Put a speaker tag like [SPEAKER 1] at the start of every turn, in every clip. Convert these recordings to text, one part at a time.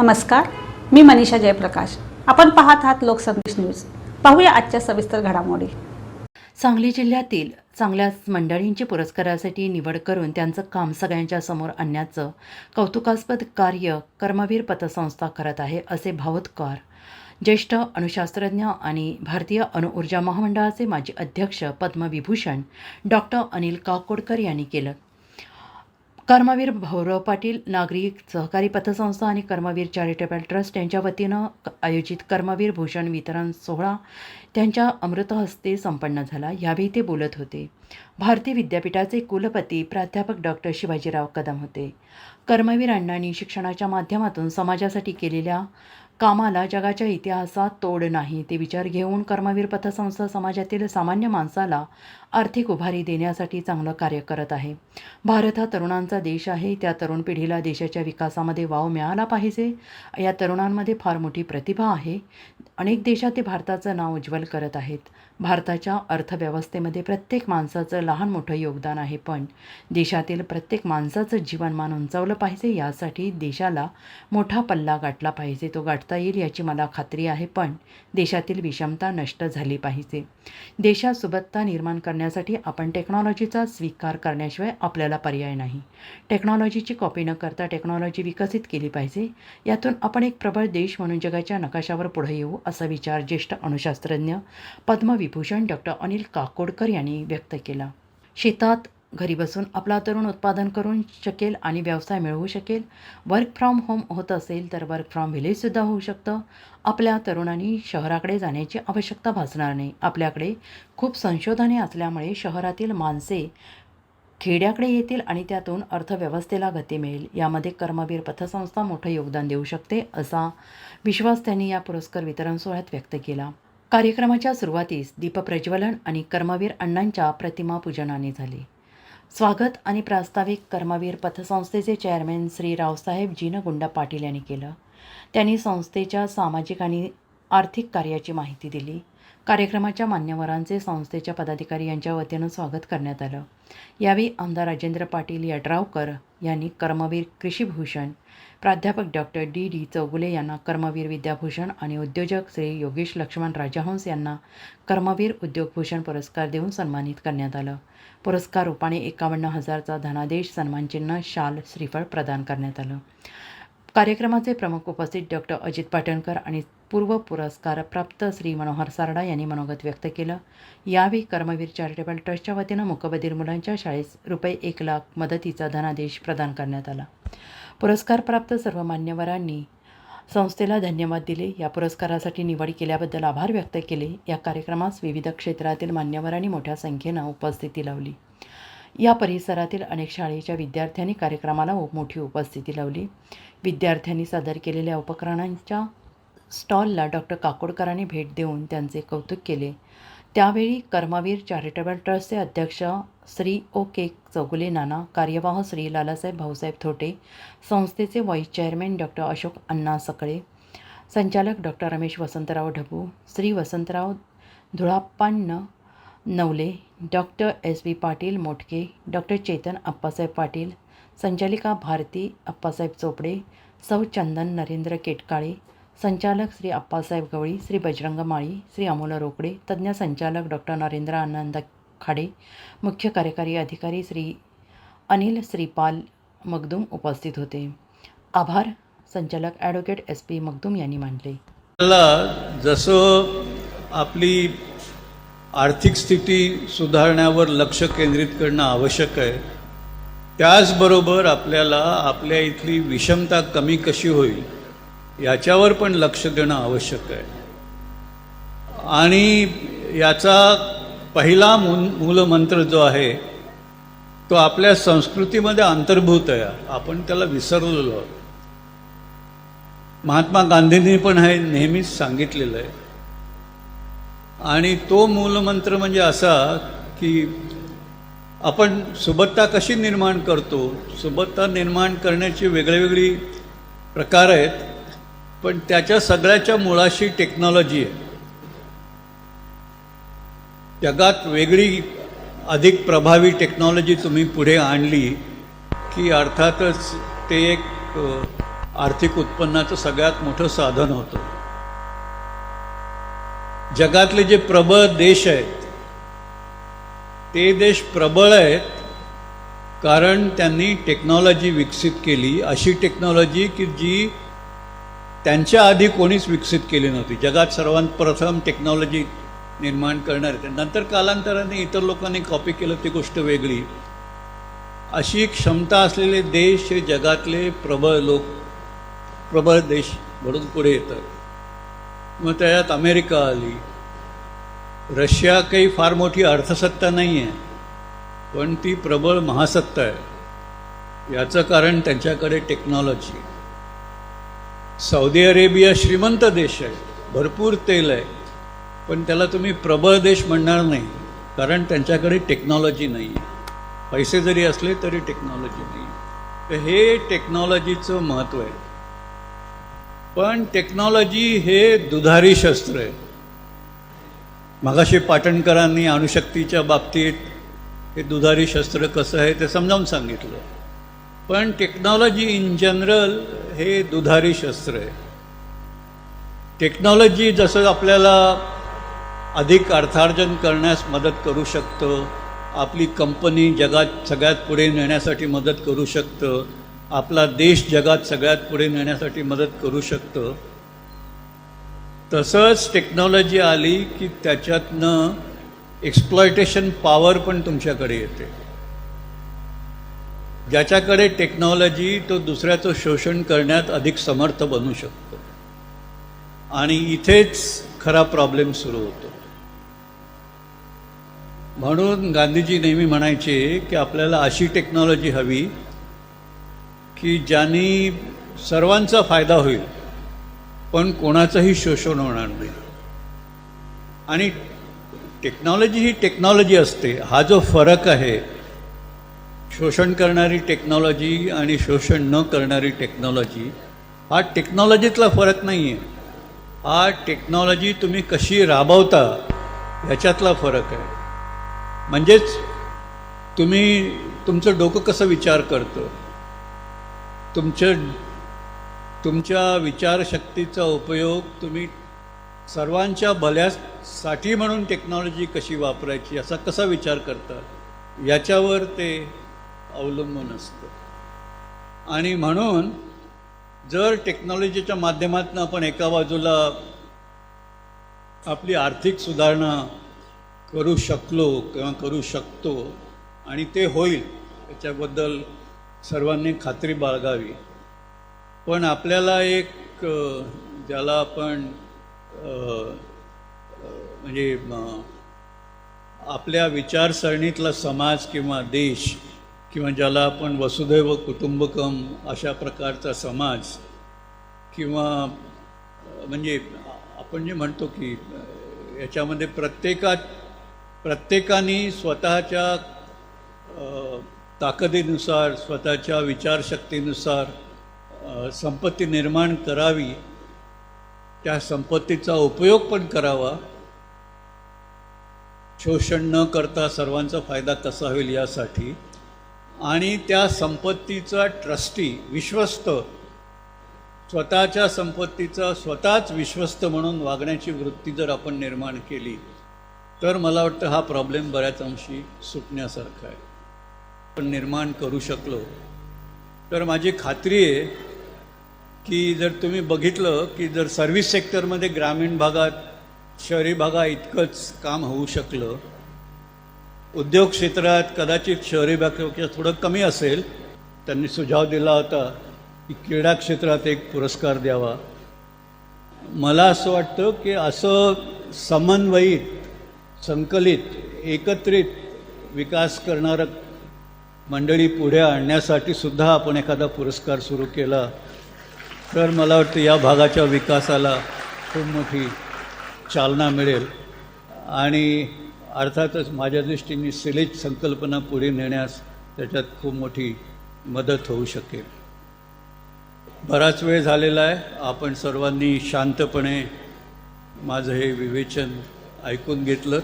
[SPEAKER 1] नमस्कार मी मनीषा जयप्रकाश. आपण पाहत आहात लोकसंदेश न्यूज. पाहूया आजच्या सविस्तर घडामोडी.
[SPEAKER 2] सांगली जिल्ह्यातील चांगल्या मंडळींची पुरस्कारासाठी निवड करून त्यांचं काम सगळ्यांच्या समोर आणण्याचं कौतुकास्पद कार्य कर्मवीर पतसंस्था करत आहे असे भावोद्गार. ज्येष्ठ अणुशास्त्रज्ञ आणि भारतीय अणुऊर्जा महामंडळाचे माजी अध्यक्ष पद्मविभूषण डॉक्टर अनिल काकोडकर यांनी केलं. कर्मवीर भाऊराव पाटील नागरिक सहकारी पतसंस्था आणि कर्मवीर चॅरिटेबल ट्रस्ट यांच्या वतीनं क- आयोजित कर्मवीर भूषण वितरण सोहळा त्यांच्या अमृतहस्ते संपन्न झाला. यावेळी ते बोलत होते. भारतीय विद्यापीठाचे कुलपती प्राध्यापक डॉक्टर शिवाजीराव कदम होते. कर्मवीर अण्णांनी शिक्षणाच्या माध्यमातून समाजासाठी केलेल्या कामाला जगाच्या इतिहासात तोड नाही. ते विचार घेऊन कर्मवीर पथसंस्था समाजातील सामान्य माणसाला आर्थिक उभारी देण्यासाठी चांगलं कार्य करत आहे. भारत हा तरुणांचा देश आहे. त्या तरुण पिढीला देशाच्या विकासामध्ये वाव मिळाला पाहिजे. या तरुणांमध्ये फार मोठी प्रतिभा आहे. अनेक देशात ते भारताचं नाव उज्ज्वल करत आहेत. भारताच्या अर्थव्यवस्थेमध्ये प्रत्येक माणसाचं लहान मोठं योगदान आहे. पण देशातील प्रत्येक माणसाचं जीवनमान उंचावलं पाहिजे. यासाठी देशाला मोठा पल्ला गाठला पाहिजे. तो गाठ करता येईल याची मला खात्री आहे पण देशातील विषमता नष्ट झाली पाहिजे. देशात सुबत्ता निर्माण करण्यासाठी आपण टेक्नॉलॉजीचा स्वीकार करण्याशिवाय आपल्याला पर्याय नाही. टेक्नॉलॉजीची कॉपी न करता टेक्नॉलॉजी विकसित केली पाहिजे. यातून आपण एक प्रबळ देश म्हणून जगाच्या नकाशावर पुढे येऊ असा विचार ज्येष्ठ अणुशास्त्रज्ञ पद्मविभूषण डॉक्टर अनिल काकोडकर यांनी व्यक्त केला. शेतात घरी बसून आपला तरुण उत्पादन करून शकेल आणि व्यवसाय मिळवू शकेल. वर्क फ्रॉम होम होत असेल तर वर्क फ्रॉम व्हिलेजसुद्धा होऊ शकतं. आपल्या तरुणांनी शहराकडे जाण्याची आवश्यकता भासणार नाही. आपल्याकडे खूप संशोधने असल्यामुळे शहरातील माणसे खेड्याकडे येतील आणि त्यातून अर्थव्यवस्थेला गती मिळेल. यामध्ये कर्मवीर पथसंस्था मोठं योगदान देऊ शकते असा विश्वास त्यांनी या पुरस्कार वितरण सोहळ्यात व्यक्त केला. कार्यक्रमाच्या सुरुवातीस दीपप्रज्वलन आणि कर्मवीर अण्णांच्या प्रतिमा पूजनाने झाली. स्वागत आणि प्रास्ताविक कर्मवीर पथसंस्थेचे चेअरमॅन श्री रावसाहेब जिनगुंडा पाटील यांनी केलं. त्यांनी संस्थेच्या सामाजिक आणि आर्थिक कार्याची माहिती दिली. कार्यक्रमाच्या मान्यवरांचे संस्थेच्या पदाधिकारी यांच्या वतीनं स्वागत करण्यात आलं. यावेळी आमदार राजेंद्र पाटील यड्रावकर यांनी कर्मवीर कृषीभूषण प्राध्यापक डॉक्टर डी. डी. चौगुले यांना कर्मवीर विद्याभूषण आणि उद्योजक श्री योगेश लक्ष्मण राजहंस यांना कर्मवीर उद्योगभूषण पुरस्कार देऊन सन्मानित करण्यात आलं. पुरस्कार रूपाने एकावन्न हजारचा धनादेश सन्मानचिन्ह शाल श्रीफळ प्रदान करण्यात आलं. कार्यक्रमाचे प्रमुख उपस्थित डॉक्टर अजित पाटणकर आणि पूर्व पुरस्कार प्राप्त श्री मनोहर सारडा यांनी मनोगत व्यक्त केलं. यावेळी कर्मवीर चॅरिटेबल ट्रस्टच्या वतीनं मुकबधीर मुलांच्या शाळेस रुपये एक लाख मदतीचा धनादेश प्रदान करण्यात आला. पुरस्कारप्राप्त सर्व मान्यवरांनी संस्थेला धन्यवाद दिले. या पुरस्कारासाठी निवड केल्याबद्दल आभार व्यक्त केले. या कार्यक्रमास विविध क्षेत्रातील मान्यवरांनी मोठ्या संख्येनं उपस्थिती लावली. या परिसरातील अनेक शाळेच्या विद्यार्थ्यांनी कार्यक्रमाला मोठी उपस्थिती लावली. विद्यार्थ्यांनी सादर केलेल्या उपकरणांच्या स्टॉलला डॉक्टर काकोडकरांनी भेट देऊन त्यांचे कौतुक केले. त्यावेळी कर्मवीर चॅरिटेबल ट्रस्टचे अध्यक्ष श्री ओ के चौगुले नाना कार्यवाह श्री लालासाहेब भाऊसाहेब थोटे संस्थेचे vice chairman doctor Ashok Anna Sakale संचालक doctor Ramesh Vasantrao Dhabu Shri Vasantrao Dhulappanna Navale doctor S B Patil Motke doctor Chetan Appasaheb Patil संचालिका भारती अप्पासाहेब चोपडे सौ चंदन नरेंद्र केटकाळे संचालक श्री अप्पासाहेब गवळी श्री बजरंग माळी श्री अमोल रोकडे तज्ज्ञ संचालक डॉक्टर नरेंद्र आनंद खाडे मुख्य कार्यकारी अधिकारी श्री अनिल श्रीपाल मगदूम उपस्थित होते. आभार. संचालक ॲडव्होकेट एस पी मगदूम यांनी मांडले
[SPEAKER 3] जसं आपली आर्थिक स्थिती सुधारण्यावर लक्ष केंद्रित करणं आवश्यक आहे त्याचबरोबर आपल्याला आपल्या इथली विषमता कमी कशी होईल याच्यावर पण लक्ष देणं आवश्यक आहे. आणि याचा पहिला मूल मूलमंत्र जो आहे तो आपल्या संस्कृतीमध्ये अंतर्भूत आहे. आपण त्याला विसरलेलो आहोत. महात्मा गांधींनी पण हे नेहमीच सांगितलेलं आहे. आणि तो मूलमंत्र म्हणजे असा की आपण सुबत्ता कशी निर्माण करतो? सुबत्ता निर्माण करण्याची वेगळेवेगळी प्रकार आहेत. पण त्याच्या सगळ्याच्या मुळाशी टेक्नॉलॉजी आहे. जगात वेगळी अधिक प्रभावी टेक्नॉलॉजी तुम्ही पुढे आणली की अर्थातच ते एक आर्थिक उत्पन्नाचं सगळ्यात मोठं साधन होतं. जगातले जे प्रबळ देश आहेत ते देश प्रबळ आहेत कारण त्यांनी टेक्नॉलॉजी विकसित केली. अशी टेक्नॉलॉजी की जी त्यांच्या आधी कोणीच विकसित केली नव्हती. जगात सर्वात प्रथम टेक्नॉलॉजी निर्माण करणार. ते नंतर कालांतराने इतर लोकांनी कॉपी केलं ती गोष्ट वेगळी. अशी क्षमता असलेले देश हे जगातले प्रबळ लोक प्रबळ देश म्हणून पुढे येतात. मग त्याच्यात अमेरिका आली. रशिया काही फार मोठी अर्थसत्ता नाही आहे पण ती प्रबळ महासत्ता आहे. याचं कारण त्यांच्याकडे टेक्नॉलॉजी सौदी अरेबिया श्रीमंत देश आहे भरपूर तेल आहे. पण त्याला तुम्ही प्रबळ देश म्हणणार नाही कारण त्यांच्याकडे टेक्नॉलॉजी नाही आहे पैसे जरी असले तरी टेक्नॉलॉजी नाही तर हे टेक्नॉलॉजीचं महत्त्व आहे. पण टेक्नॉलॉजी हे दुधारी शस्त्र आहे. मगाशी पाटणकरांनी अणुशक्तीच्या बाबतीत हे दुधारी शस्त्र कसं आहे ते समजावून सांगितलं. पण टेक्नॉलॉजी इन जनरल हे दुधारी शस्त्र आहे. टेक्नॉलॉजी जसं आपल्याला अधिक अर्थार्जन करण्यास मदत करू शकतं आपली कंपनी जगात सगळ्यात पुढे नेण्यासाठी मदत करू शकतं आपला देश जगात सगळ्यात पुढे नेण्यासाठी मदत करू शकतं. तसंच टेक्नॉलॉजी आली की त्याच्यातनं एक्सप्लॉयटेशन पॉवर पण तुमच्याकडे येते. ज्याच्याकडे टेक्नॉलॉजी तो दुसऱ्याचं शोषण करण्यात अधिक समर्थ बनू शकतो. आणि इथेच खरा प्रॉब्लेम सुरू होतो. म्हणून गांधीजी नेहमी म्हणायचे की आपल्याला अशी टेक्नॉलॉजी हवी की ज्यांनी सर्वांचा फायदा होईल पण कोणाचंही शोषण होणार नाही. आणि टेक्नॉलॉजी ही टेक्नॉलॉजी असते. हा जो फरक आहे शोषण करणारी टेक्नॉलॉजी आणि शोषण न करणारी टेक्नॉलॉजी हा टेक्नॉलॉजीतला फरक नाही आहे हा टेक्नॉलॉजी तुम्ही कशी राबवता ह्याच्यातला फरक आहे. म्हणजेच तुम्ही तुमचं डोकं कसं विचार करतं? तुमचं तुमच्या विचारशक्तीचा उपयोग तुम्ही सर्वांच्या भल्यासाठी म्हणून टेक्नॉलॉजी कशी वापरायची असा कसा विचार करता? याच्यावर ते अवलंबून असतं. आणि म्हणून जर टेक्नॉलॉजीच्या माध्यमातून आपण एका बाजूला आपली आर्थिक सुधारणा करू शकलो किंवा करू शकतो आणि ते होईल याच्याबद्दल सर्वांनी खात्री बाळगावी. पण आपल्याला एक ज्याला आपण म्हणजे आपल्या विचारसरणीतला समाज किंवा देश किंवा ज्याला आपण वसुदैव कुटुंबकम अशा प्रकारचा समाज किंवा म्हणजे आपण जे म्हणतो की याच्यामध्ये प्रत्येकात प्रत्येकाने स्वतःच्या ताकदीनुसार स्वतःच्या विचारशक्तीनुसार संपत्ती निर्माण करावी त्या संपत्तीचा उपयोग पण करावा. शोषण न करता सर्वांचा फायदा कसा होईल यासाठी आणि त्या संपत्तीचा ट्रस्टी विश्वस्त स्वतःच्या संपत्तीचा स्वतःच विश्वस्त म्हणून वागण्याची वृत्ती जर आपण निर्माण केली तर मला वाटतं हा प्रॉब्लेम बऱ्याच अंशी सुटण्यासारखा आहे. आपण निर्माण करू शकलो. तर माझी खात्री आहे की जर तुम्ही बघितलं की जर सर्व्हिस सेक्टरमध्ये ग्रामीण भागात शहरी भागात इतकंच काम होऊ शकलं उद्योग क्षेत्रात कदाचित शहरी भागापेक्षा थोडं कमी असेल. त्यांनी सुझाव दिला होता की क्रीडा क्षेत्रात एक पुरस्कार द्यावा. मला असं वाटतं की असं समन्वयित संकलित एकत्रित विकास करणारं मंडळी पुढे आणण्यासाठी सुद्धा आपण एखादा पुरस्कार सुरू केला. तर मला वाटतं या भागाच्या विकासाला खूप मोठी चालना मिळेल. आणि अर्थातच माझ्या दृष्टीने सिलेज संकल्पना पुढे नेण्यास त्याच्यात खूप मोठी मदत होऊ शकेल. बराच वेळ झालेला आहे. आपण सर्वांनी शांतपणे माझं हे विवेचन ऐकून घेतलं.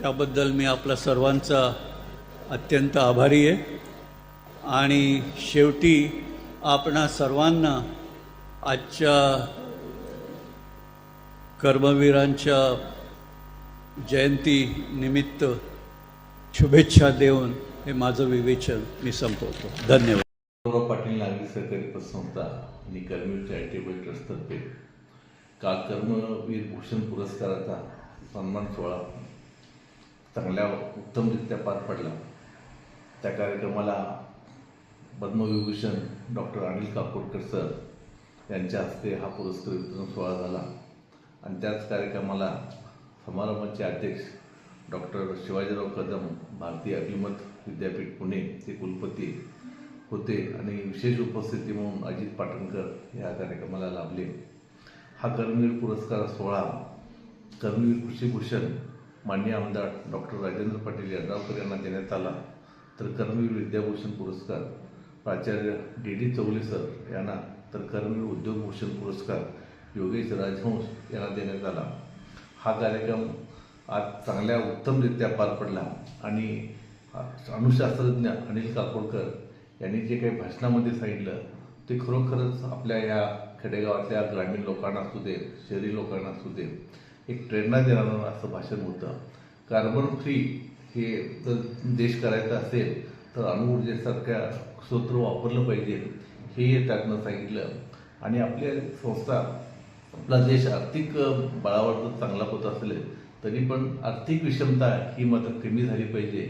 [SPEAKER 3] त्याबद्दल मी आपला सर्वांचा अत्यंत आभारी आहे. आणि शेवटी आपणा सर्वांना आजच्या कर्मवीरांच्या जयंती निमित्त शुभेच्छा देऊन हे माझं विवेचन मी संपवतो. धन्यवाद.
[SPEAKER 4] गौरव पाटील नागरी सहकारी पतसंस्था आणि कर्मवीर चॅरिटेबल ट्रस्टतर्फे काल कर्मवीर भूषण पुरस्काराचा सन्मान सोहळा चांगल्या उत्तमरित्या पार पडला. त्या कार्यक्रमाला पद्मविभूषण डॉक्टर अनिल काकोडकर सर यांच्या हस्ते हा पुरस्कार वितरण सोहळा झाला आणि त्याच कार्यक्रमाला समारंभाचे अध्यक्ष डॉक्टर शिवाजीराव कदम भारतीय अभिमत विद्यापीठ पुणे ते कुलपती होते आणि विशेष उपस्थिती म्हणून अजित पाटणकर या कार्यक्रमाला लाभले. हा कर्मवीर पुरस्कार सोहळा कर्मवीर कृषीभूषण मान्य आमदार डॉक्टर राजेंद्र पाटील यड्रावकर यांना देण्यात आला. तर कर्मवीर विद्याभूषण पुरस्कार प्राचार्य डी डी चौले सर यांना तर कर्मवीर उद्योगभूषण पुरस्कार योगेश राजहंस यांना देण्यात आला. हा कार्यक्रम आज चांगल्या उत्तमरित्या पार पडला. आणि अणुशास्त्रज्ञ अनिल काकोडकर यांनी जे काही भाषणामध्ये सांगितलं ते खरोखरच आपल्या या खेडेगावातल्या ग्रामीण लोकांना असू दे शहरी लोकांना असू दे एक प्रेरणा देणारं असं भाषण होतं. कार्बन फ्री हे जर देश करायचा असेल तर अणुऊर्जेसारख्या स्रोत वापरलं पाहिजे हे त्यातनं सांगितलं. आणि आपल्या संस्था आपला देश आर्थिक बळावर तर चांगला होत असेल तरी पण आर्थिक विषमता ही मात्र कमी झाली पाहिजे.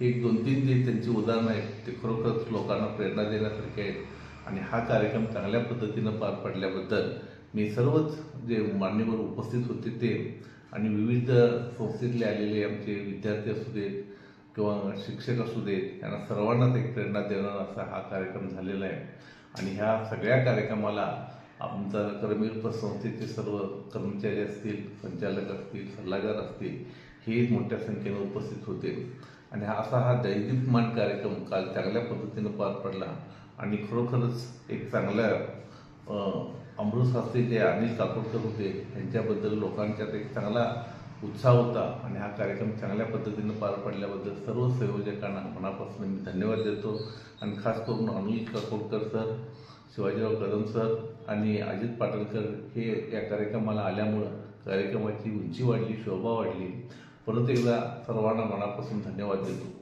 [SPEAKER 4] हे एक दोन तीन जे त्यांची उदाहरणं आहेत ते खरोखरच लोकांना प्रेरणा देण्यासारखे आहेत. आणि हा कार्यक्रम चांगल्या पद्धतीनं पार पडल्याबद्दल मी सर्वच जे मान्यवर उपस्थित होते ते आणि विविध संस्थेतले आलेले आमचे विद्यार्थी असू देत किंवा शिक्षक असू देत यांना सर्वांनाच एक प्रेरणा देणारा असा हा कार्यक्रम झालेला आहे. आणि ह्या सगळ्या कार्यक्रमाला आमचा कर्मवीर संस्थेचे सर्व कर्मचारी असतील संचालक असतील सल्लागार असतील हे मोठ्या संख्येने उपस्थित होते. आणि हा असा हा मान कार्यक्रम काल चांगल्या पद्धतीनं पार पडला. आणि खरोखरच एक चांगल्या अमृतशास्त्री अमृत जे अनिल काकोडकर होते यांच्याबद्दल लोकांच्यात एक चांगला उत्साह होता. आणि हा कार्यक्रम चांगल्या पद्धतीनं पार पडल्याबद्दल सर्व संयोजकांना मनापासून मी धन्यवाद देतो. आणि खास करून अनिल काकोडकर सर शिवाजीराव कदम सर आणि अजित पाटणकर हे या कार्यक्रमाला आल्यामुळं कार्यक्रमाची उंची वाढली शोभा वाढली. परत एकदा सर्वांना मनापासून धन्यवाद देतो.